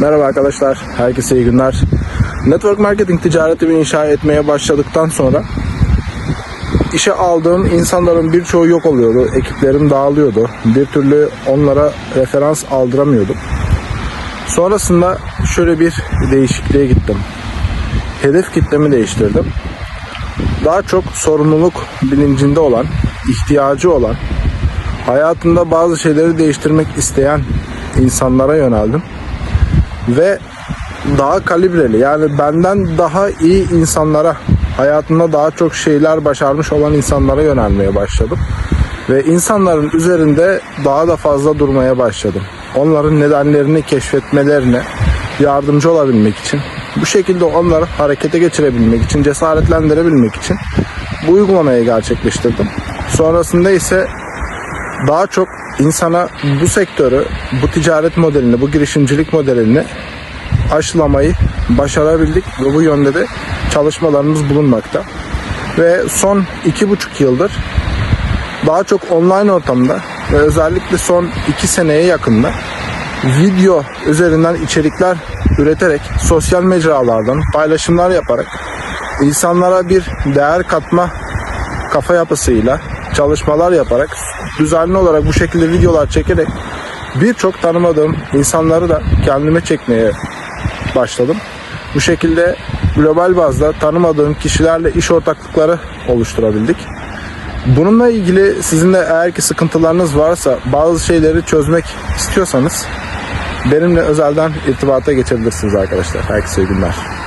Merhaba arkadaşlar, herkese iyi günler. Network marketing ticaretimi inşa etmeye başladıktan sonra işe aldığım insanların birçoğu yok oluyordu, ekiplerim dağılıyordu. Bir türlü onlara referans aldıramıyordum. Sonrasında şöyle bir değişikliğe gittim. Hedef kitlemi değiştirdim. Daha çok sorumluluk bilincinde olan, ihtiyacı olan, hayatında bazı şeyleri değiştirmek isteyen insanlara yöneldim ve daha kalibreli yani benden daha iyi insanlara hayatında daha çok şeyler başarmış olan insanlara yönelmeye başladım. Ve insanların üzerinde daha da fazla durmaya başladım. Onların nedenlerini keşfetmelerine yardımcı olabilmek için, bu şekilde onları harekete geçirebilmek için, cesaretlendirebilmek için bu uygulamayı gerçekleştirdim. Sonrasında ise daha çok insana bu sektörü, bu ticaret modelini, bu girişimcilik modelini aşılamayı başarabildik ve bu yönde de çalışmalarımız bulunmakta. Ve son iki buçuk yıldır daha çok online ortamda ve özellikle son iki seneye yakında video üzerinden içerikler üreterek sosyal mecralardan paylaşımlar yaparak insanlara bir değer katma kafa yapısıyla çalışmalar yaparak düzenli olarak bu şekilde videolar çekerek birçok tanımadığım insanları da kendime çekmeye başladım. Bu şekilde global bazda tanımadığım kişilerle iş ortaklıkları oluşturabildik. Bununla ilgili sizin de eğer ki sıkıntılarınız varsa bazı şeyleri çözmek istiyorsanız benimle özelden irtibata geçebilirsiniz arkadaşlar. Herkese iyi günler.